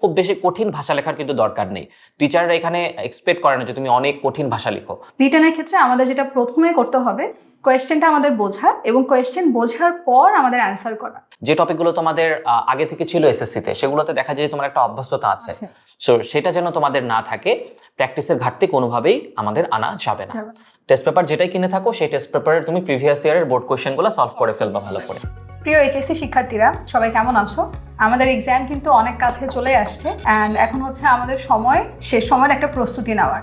খুব বেশি কঠিন ভাষা লেখার কিন্তু দরকার নেই। টিচাররা এখানে এক্সপেক্ট করে না যে তুমি অনেক কঠিন ভাষা লিখো। রিটার্নের ক্ষেত্রে আমাদের যেটা প্রথমে করতে হবে কোয়েশ্চেনটা আমাদের বোঝা এবং কোয়েশ্চেন বোঝার পর আমাদের অ্যান্সার করা। যে টপিকগুলো তোমাদের আগে থেকে ছিল এসএসসিতে সেগুলোতে দেখা যায় তোমার একটা অভ্যস্ততা আছে। সো সেটা যেন তোমাদের না থাকে প্র্যাকটিসের ঘাটতি কোনোভাবেই আমাদের আনা যাবে না। টেস্ট পেপার যেটাই কিনে থাকো সেই টেস্ট পেপারের তুমি প্রিভিয়াস ইয়ারের বোর্ড কোয়েশ্চেনগুলো সলভ করে ফেলবা ভালো করে। প্রিয় এইচএসসি শিক্ষার্থীরা, সবাই কেমন আছো? আমাদের এক্সাম কিন্তু অনেক কাছে চলে আসছে অ্যান্ড এখন হচ্ছে আমাদের সময় শেষ সময়ের একটা প্রস্তুতি নেওয়ার।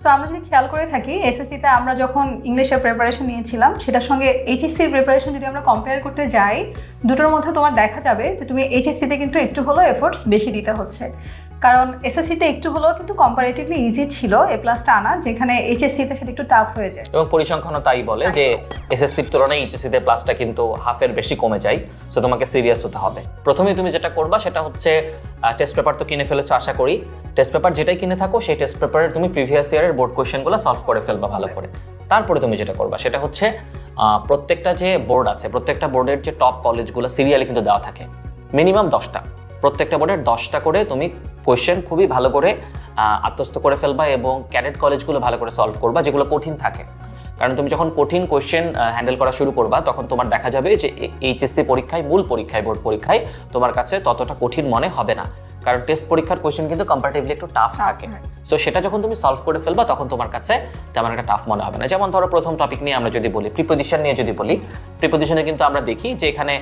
সো আমরা যদি খেয়াল করে থাকি এসএসসিতে আমরা যখন ইংলিশের প্রিপারেশন নিয়েছিলাম, সেটার সঙ্গে এইচএসসির প্রিপারেশন যদি আমরা কম্পেয়ার করতে যাই, দুটোর মধ্যে তোমার দেখা যাবে যে তুমি এইচএসসিতে কিন্তু একটু হলেও এফোর্টস বেশি দিতে হচ্ছে। কারণ এসএসসিতে একটু হলেও কিন্তু কম্পারেটিভলি ইজি ছিল এ প্লাসটা আনা যেখানে এইচএসসিতে সেটা একটু টাফ হয়ে যায়। এবং পরিসংখ্যানও তাই বলে যে এসএসসির তুলনায় এইচএসসিতে প্লাসটা কিন্তু হাফের বেশি কমে যায়। সো তোমাকে সিরিয়াস হতে হবে। প্রথমেই তুমি যেটা করবা সেটা হচ্ছে টেস্ট পেপার তো কিনে ফেলেছো আশা করি। টেস্ট পেপার যেটাই কিনে থাকো সেই টেস্ট পেপারের তুমি প্রিভিয়াস ইয়ারের বোর্ড কোয়েশ্চেনগুলো সলভ করে ফেলবা ভালো করে। তারপরে তুমি যেটা করবা সেটা হচ্ছে প্রত্যেকটা যে বোর্ড আছে প্রত্যেকটা বোর্ডের যে টপ কলেজগুলো সিরিয়ালে কিন্তু দেওয়া থাকে। মিনিমাম দশটা। প্রত্যেকটা বোর্ডের দশটা করে তুমি কোয়েশ্চেন খুবই ভালো করে আত্মস্থ করে ফেলবা এবং ক্যাডেট কলেজগুলো ভালো করে সলভ করবা, যেগুলো কঠিন থাকে। কারণ তুমি যখন কঠিন কোয়েশ্চেন হ্যান্ডেল করা শুরু করবা, তখন তোমার দেখা যাবে যে এইচএসসি পরীক্ষায়, মূল পরীক্ষায় বোর্ড পরীক্ষায় তোমার কাছে ততটা কঠিন মনে হবে না। কারণ টেস্ট পরীক্ষার কোয়েশ্চেন কিন্তু কম্পারেটিভলি একটু টাফ থাকে। সো সেটা যখন তুমি সলভ করে ফেলবা তখন তোমার কাছে তেমন একটা টাফ মনে হবে না। যেমন ধরো প্রথম টপিক নিয়ে আমরা যদি বলি প্রিপোজিশন নিয়ে যদি বলি প্রিপোজিশনে কিন্তু আমরা দেখি যে এখানে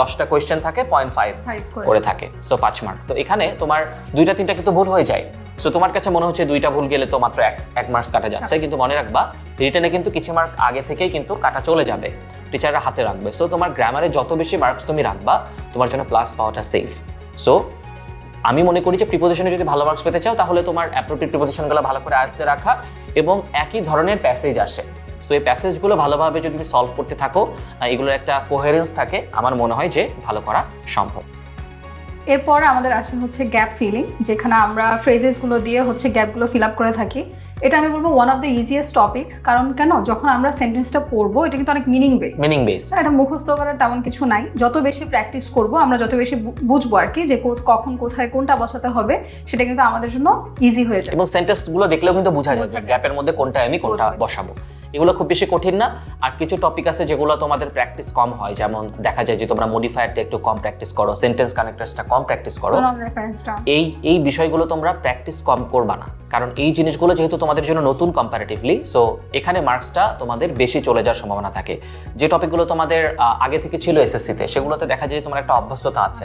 দশটা কোয়েশ্চেন থাকে পয়েন্ট ফাইভ করে। করে থাকে সো পাঁচ মার্ক তো এখানে তোমার দুইটা তিনটা কিন্তু ভুল হয়ে যায়। সো তোমার কাছে মনে হচ্ছে দুইটা ভুল গেলে তো মাত্র এক এক মার্কস কাটা যাচ্ছে কিন্তু মনে রাখবা রিটেনে কিন্তু কিছু মার্ক আগে থেকেই কিন্তু কাটা চলে যাবে টিচাররা হাতে রাখবে। সো তোমার গ্রামারে যত বেশি মার্কস তুমি রাখবা তোমার জন্য প্লাস পাওয়াটা সেফ সো আমি মনে করি যে প্রিপোজিশনে যদি ভালো মার্কস পেতে চাও, তাহলে তোমার অ্যাপ্রোপ্রিয়েট প্রিপোজিশনগুলো ভালো করে আয়ত্তে রাখা এবং একই ধরনের প্যাসেজ আসে। সো এই প্যাসেজগুলো ভালোভাবে যদি তুমি সলভ করতে থাকো এগুলোর একটা কোহেরেন্স থাকে, আমার মনে হয় যে ভালো করা সম্ভব। এরপর আমাদের আসে হচ্ছে গ্যাপ ফিলিং যেখানে আমরা ফ্রেজেসগুলো দিয়ে হচ্ছে গ্যাপগুলো ফিল আপ করে থাকি। এটা আমি বলব one of the easiest topics কারণ কেন? যখন আমরা সেন্টেন্সটা পড়ব এটা কিন্তু অনেক মিনিং বেস মিনিং বেস এটা মুখস্থ করার তেমন কিছু নাই। যত বেশি প্র্যাকটিস করব আমরা যত বেশি বুঝব আর কি যে কখন কোথায় কোনটা বসাতে হবে সেটা কিন্তু আমাদের জন্য ইজি হয়ে যায়। এবং সেন্টেন্সগুলো দেখলেও কিন্তু বোঝা যায়। গ্যাপের মধ্যে কোনটা আমি কোনটা বসবে। এগুলো খুব বেশি কঠিন না। আর কিছু টপিক আছে যেগুলো তোমাদের প্র্যাকটিস কম হয়। যেমন দেখা যায় যে তোমরা মডিফায়ারটা একটু কম প্র্যাকটিস করো সেন্টেন্স কানেক্টার্সটা কম প্র্যাকটিস করো। এই এই বিষয়গুলো তোমরা প্র্যাকটিস কম করবা না। কারণ এই জিনিসগুলো যেহেতু তোমাদের জন্য নতুন কম্পারেটিভলি সো এখানে মার্কসটা তোমাদের বেশি চলে যাওয়ার সম্ভাবনা থাকে। যে টপিকগুলো তোমাদের আগে থেকে ছিল এসএসসিতে সেগুলোতে দেখা যায় তোমার একটা অভ্যস্ততা আছে।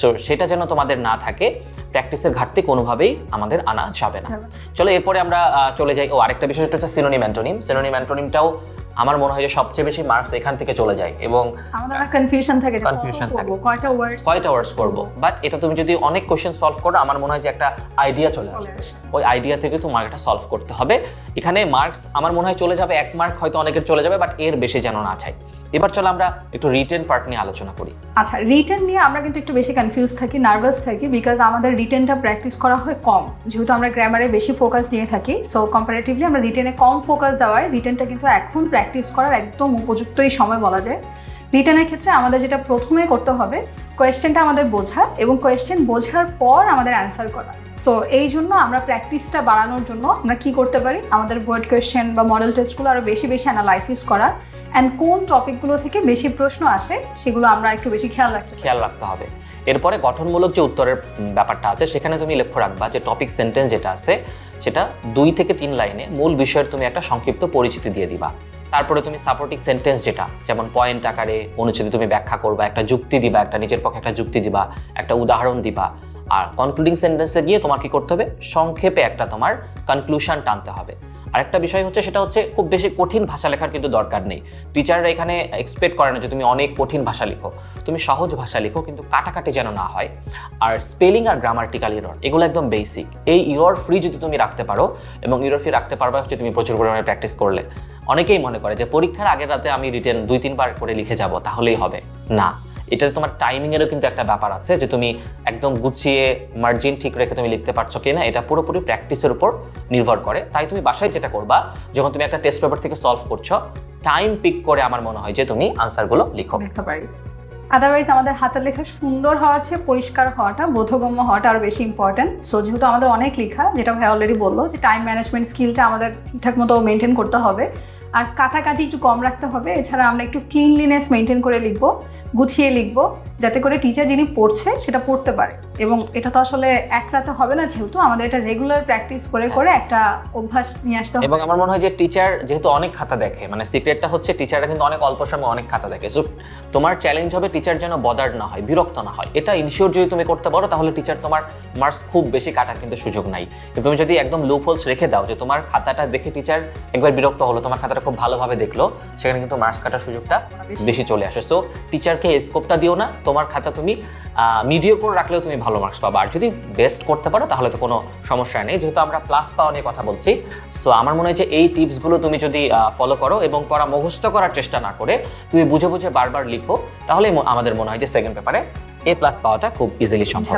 সো সেটা যেন তোমাদের না থাকে প্র্যাকটিসের ঘাটতি কোনোভাবেই আমাদের আনা যাবে না। যাবে চলো এরপরে আমরা চলে যাই। ও আরেকটা বিষয় হচ্ছে সিনোনিম অ্যান্টোনিম সিনোনিম অ্যান্টোনিমটাও আমার মনে হয় যে সবচেয়ে বেশি মার্কস এখান থেকে চলে যায় এবং আমাদের একটা কনফিউশন থাকে Confusion থাকে। কয়টা ওয়ার্ডস কয়টা ওয়ার্ডস পড়ব? বাট এটা তুমি যদি অনেক কোশ্চেন সলভ করো আমার মনে হয় যে একটা আইডিয়া চলে চলে আসবে। ওই আইডিয়া থেকে তোমার এটা সলভ করতে হবে। এখানে মার্কস আমার মনে হয় চলে যাবে এক মার্ক হয়তো অনেকের চলে যাবে বাট এর বেশি যেন না চাই এবার চলো আমরা একটু রিটেন পার্ট নিয়ে আলোচনা করি। আচ্ছা রিটেন নিয়ে আমরা কিন্তু একটু বেশি কনফিউজ থাকি নার্ভাস থাকি বিকজ আমাদের রিটেনটা প্র্যাকটিস করা হয় কম। যেহেতু আমরা গ্রামারে বেশি ফোকাস দিয়ে থাকি সো কম্পারেটিভলি আমরা রিটেনে কম ফোকাস দেওয়ায় রিটেনটা কিন্তু এখন প্র্যাকটিস করার একদম উপযুক্তই সময় বলা যায়। রিটার্নের ক্ষেত্রে আমাদের যেটা প্রথমে করতে হবে কোয়েশ্চেনটা আমাদের বোঝা এবং কোয়েশ্চেন বোঝার পর আমাদের অ্যান্সার করা। সো এই জন্য আমরা প্র্যাকটিসটা বাড়ানোর জন্য আমরা কি করতে পারি? আমাদের বোর্ড কোয়েশ্চেন বা মডেল টেস্টগুলো আরও বেশি বেশি অ্যানালাইসিস করা অ্যান্ড কোন টপিকগুলো থেকে বেশি প্রশ্ন আসে সেগুলো আমরা একটু বেশি খেয়াল রাখতে খেয়াল রাখতে হবে। এরপরে গঠনমূলক যে উত্তরের ব্যাপারটা আছে, সেখানে তুমি লক্ষ্য রাখবা যে টপিক সেন্টেন্স যেটা আছে, সেটা দুই থেকে তিন লাইনে মূল বিষয়ের তুমি একটা সংক্ষিপ্ত পরিচিতি দিয়ে দিবা। তারপরে তুমি সাপোর্টিং সেন্টেন্স যেটা, যেমন পয়েন্ট আকারে অনুচ্ছেদে তুমি ব্যাখ্যা করবা, একটা যুক্তি দিবা, একটা নিজের পক্ষে একটা যুক্তি দিবা, একটা উদাহরণ দিবা। আর কনক্লুডিং সেন্টেন্সে গিয়ে তোমার কি করতে হবে? সংক্ষেপে একটা তোমার কনক্লুশন টানতে হবে। আরেকটা বিষয় হচ্ছে, সেটা হচ্ছে খুব বেশি কঠিন ভাষা লেখার কিন্তু দরকার নেই। টিচাররা এখানে এক্সপেক্ট করে না যে তুমি অনেক কঠিন ভাষা লিখো। তুমি সহজ ভাষা লিখো, কিন্তু কাটাকাটি যেন না হয়। আর স্পেলিং আর গ্রামার্টিক্যাল ইরর এগুলো একদম বেসিক এই ইরর ফ্রি যদি তুমি রাখতে পারো, এবং ইরর ফ্রি রাখতে পারবা হচ্ছে তুমি প্রচুর পরিমাণে প্র্যাকটিস করলে। অনেকেই মনে করে যে পরীক্ষার আগের রাতে আমি রিটেন দুই, তিনবার করে লিখে যাব, তাহলেই হবে। না। এটা তোমার টাইমিংয়েরও কিন্তু একটা ব্যাপার আছে যে তুমি একদম গুছিয়ে মার্জিন ঠিক রেখে তুমি লিখতে পারছ কি না এটা পুরোপুরি প্র্যাকটিসের উপর নির্ভর করে। তাই তুমি বাসায় যেটা করবা, যখন তুমি একটা টেস্ট পেপার থেকে সলভ করছ টাইম পিক করে আমার মনে হয় যে তুমি আনসারগুলো লিখো। লিখতে পারি। আদারওয়াইজ আমাদের হাতের লেখা সুন্দর হওয়ার চেয়ে পরিষ্কার হওয়াটা, বোধগম্য হওয়াটা আরও বেশি ইম্পর্টেন্ট সো যেহেতু আমাদের অনেক লেখা, যেটা ভাই অলরেডি বলল যে টাইম ম্যানেজমেন্ট স্কিলটা আমাদের ঠিকঠাক মতো মেনটেন করতে হবে আর কাটাকাটি একটু কম রাখতে হবে। এছাড়া আমরা একটু ক্লিনলিনেস মেনটেন করে লিখব, গুছিয়ে লিখব, যাতে করে টিচার যিনি পড়ছে সেটা পড়তে পারে। এবং এটা তো আসলে এক রাতে হবে না যেহেতু, আমাদের এটা রেগুলার প্র্যাকটিস করে করে একটা অভ্যাস নিয়ে আসতে হবে। এবং আমার মনে হয় যে টিচার যেহেতু অনেক খাতা দেখে মানে সিক্রেটটা হচ্ছে টিচাররা কিন্তু অনেক অল্প সময় অনেক খাতা দেখে। সো তোমার চ্যালেঞ্জ হবে টিচার যেন বদার না হয়, বিরক্ত না হয়। এটা ইনশিওর যদি তুমি করতে পারো, তাহলে টিচার তোমার মার্কস খুব বেশি কাটার কিন্তু সুযোগ নাই। তুমি যদি একদম লুপ হোলস রেখে দাও যে তোমার খাতাটা দেখে টিচার একবার বিরক্ত হলো, তোমার খাতাটা খুব ভালোভাবে দেখল সেখানে কিন্তু মার্কস কাটার সুযোগটা বেশি। চলে আসে। সো টিচারকে স্কোপটা দিও না তোমার খাতা তুমি মিডিও করে রাখলেও তুমি ভালো মার্কস পাবা। আর যদি বেস্ট করতে পারো তাহলে তো কোনো সমস্যা নেই। যেহেতু আমরা প্লাস পাওয়া নিয়ে কথা বলছি সো আমার মনে হয় যে এই টিপসগুলো তুমি যদি ফলো করো এবং পড়া মুখস্থ করার চেষ্টা না করে তুমি বুঝে বুঝে বারবার লিখো তাহলে আমাদের মনে হয় যে সেকেন্ড পেপারে এ প্লাস পাওয়াটা খুব ইজিলি সম্ভব।